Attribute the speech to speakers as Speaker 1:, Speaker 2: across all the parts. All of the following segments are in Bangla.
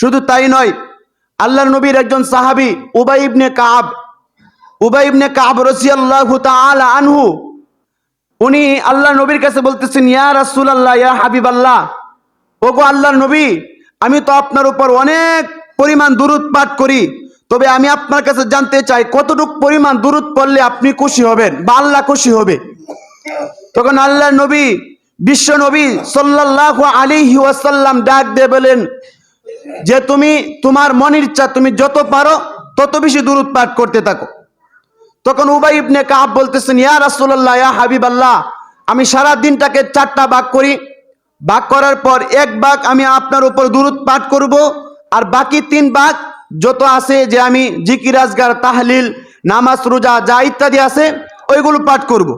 Speaker 1: শুধু তাই নয়, আল্লাহর নবীর একজন সাহাবি উবাই ইবনে কাব, উবাই ইবনে কাব রসিয়াল্লাহু তাআলা আনহু, উনি আল্লাহ নবীর কাছে বলতেছেন, ইয়া রাসূলুল্লাহ, ইয়া হাবিবাল্লাহ, ওগো আল্লাহর নবী, আমি তো আপনার উপর অনেক পরিমাণ দুরুদ পাঠ করি, তবে আমি আপনার কাছে জানতে চাই, কতটুক পরিমাণ দুরুদ পড়লে আপনি খুশি হবেন বা আল্লাহ খুশি হবে? তখন আল্লাহ নবী, বিশ্ব নবী সাল্লাল্লাহু আলাইহি ওয়াসাল্লাম ডাক দিয়ে বলেন যে তুমি, তোমার মনের ইচ্ছা, তুমি যত পারো, তত বেশি দুরুদ পাঠ করতে থাকো। তখন উবাই ইবনে কাব বলতেছেন, ইয়া রাসূলুল্লাহ, ইয়া হাবিবাল্লাহ, আমি সারা দিনটাকে চারটা ভাগ করি। ভাগ করার পর এক ভাগ আমি আপনার উপর দুরুদ পাঠ করব, আর বাকি তিন ভাগ যত আছে যে আমি জিকির, আজগার, তাহলিল, নামাজ, রোজা, যা ইত্যাদি আছে, ওইগুলো পাঠ করব।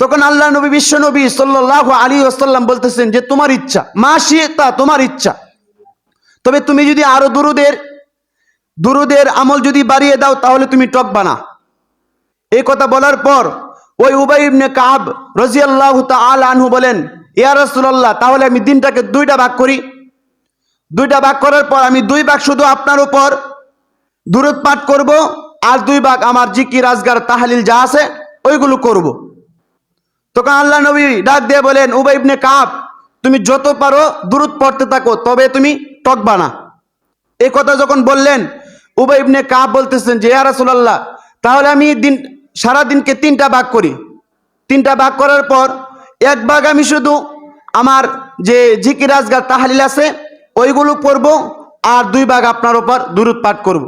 Speaker 1: তখন আল্লাহ নবী, বিশ্ব নবী সাল্লাহ আলী আসাল্লাম বলতেছেন যে, তোমার ইচ্ছা মা শিতা তোমার ইচ্ছা। তবে তুমি যদি আরও দুরুদের দুরুদের আমল যদি বাড়িয়ে দাও, তাহলে তুমি টকবা না। এই কথা বলার পর ওই উবাই ইবনে কাব রাজিয়াল্লাহু তাআলা আনহু বলেন, ইয়া রাসূলুল্লাহ, তাহলে আমি দিনটাকে দুইটা ভাগ করি। দুইটা ভাগ করার পর আমি দুই ভাগ শুধু আপনার উপর দূরত পাঠ করব আর দুই ভাগ আমার জিকির, আজগার, তাহলিল যা আছে, ওইগুলো করব। তখন আল্লাহ নবী ডাক দিয়ে বলেন, উবাই ইবনে কাব তুমি যত পারো দূরত পড়তে থাকো, তবে তুমি টকবা না। এই কথা যখন বললেন, উবাই ইবনে কাব বলতেছেন যে, ইয়া তাহলে আমি দিন সারা দিনকে তিনটা ভাগ করি। তিনটা ভাগ করার পর এক ভাগ আমি শুধু আমার যে জিকির আজগার তাহালিল আছে, ওইগুলো পড়ব আর দুই ভাগ আপনার ওপর দুরুদ পাঠ করব।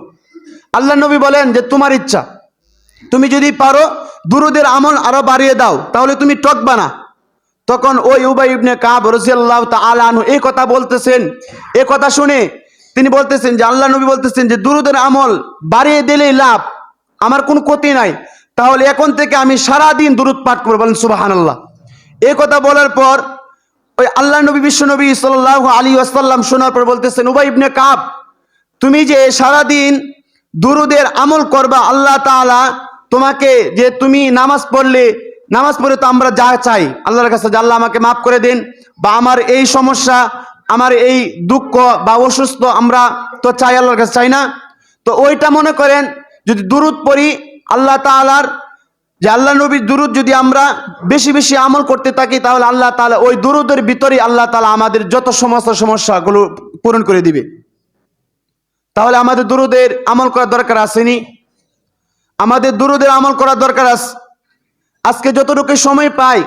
Speaker 1: আল্লাহ নবী বলেন যে, তোমার ইচ্ছা, তুমি যদি পারো, দুরুদের আমল আরও বাড়িয়ে দাও, তাহলে তুমি টকবা না। তখন ওই উবাই ইবনে কাব রাজিয়াল্লাহু তাআলা আনহু এই কথা বলতেছেন। এই কথা শুনে তিনি বলতেছেন যে, আল্লাহ নবী বলতেছেন যে, দুরুদের আমল বাড়িয়ে দিলেই লাভ, আমার কোনো ক্ষতি নাই। তাহলে এখন থেকে আমি সারা দিন দুরুদ পাঠ করব। বলেন, সুবহানাল্লাহ। এই কথা বলার পর ওই আল্লাহ নবী, বিশ্ব নবী সাল্লাল্লাহু আলী আসাল্লাম শোনার পর বলতেছেন, উবাই ইবনে কাব, তুমি যে সারাদিন দুরুদের আমল করবা, আল্লাহ তাআলা তোমাকে যে তুমি নামাজ পড়লে নামাজ পড়ে তো আমরা যা চাই, আল্লাহর কাছে আল্লাহ আমাকে মাফ করে দিন, বা আমার এই সমস্যা, আমার এই দুঃখ বা অসুস্থ আমরা তো চাই, আল্লাহর কাছে চাই না। তো ওইটা মনে করেন, যদি দুরুদ পড়ি, আল্লাহ তাআলার, যে আল্লাহ নবীর দুরুদ যদি আমরা বেশি বেশি আমল করতে থাকি, তাহলে আল্লাহ তাআলা ওই দুরুদের ভিতরে আল্লাহ তালা আমাদের যত সমস্ত সমস্যাগুলো পূরণ করে দিবে। তাহলে আমাদের দুরুদের আমল করার দরকার আসেনি আমাদের দুরুদের আমল করার দরকার আছে আজকে যতটুকু সময় পাই,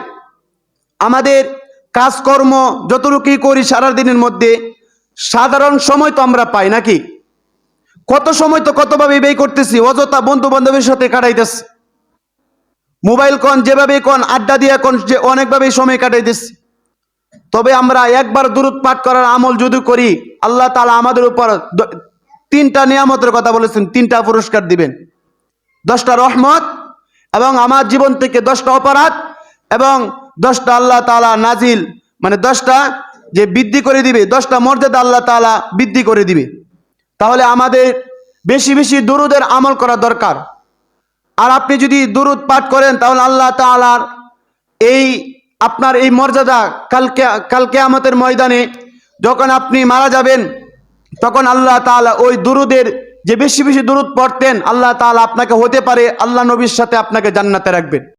Speaker 1: আমাদের কাজকর্ম যতটুকুই করি সারা দিনের মধ্যে, সাধারণ সময় তো আমরা পাই নাকি? কত সময় তো কতভাবে ব্যয় করতেছি, অযথা বন্ধু বান্ধবের সাথে কাটাইতেছি। মোবাইল কন, যেভাবে কন, আড্ডা দিয়ে কন, যে অনেকভাবেই সময় কাটাইতেছি। তবে আমরা একবার দূরত পাঠ করার আমল যদি করি, আল্লাহ তালা আমাদের উপর তিনটা নিয়ামতের কথা বলেছেন, তিনটা পুরস্কার দিবেন। দশটা রহমত এবং আমার জীবন থেকে দশটা অপরাধ এবং দশটা আল্লাহ তালা নাজিল। মানে দশটা যে বৃদ্ধি করে দিবে, দশটা মর্যাদা আল্লাহ তালা বৃদ্ধি করে দিবে। তাহলে আমাদের বেশি বেশি দুরুদের আমল করা দরকার। আর আপনি যদি দুরুদ পাঠ করেন, তাহলে আল্লাহ তালার এই আপনার এই মর্যাদা কালকে কালকে আমাদের ময়দানে যখন আপনি মারা যাবেন, তখন আল্লাহ তাআলা ওই দুরুদের যে বেশি বেশি দূরত পড়তেন, আল্লাহ তালা আপনাকে হতে পারে, আল্লাহ নবীর সাথে আপনাকে জান্নাতে রাখবেন।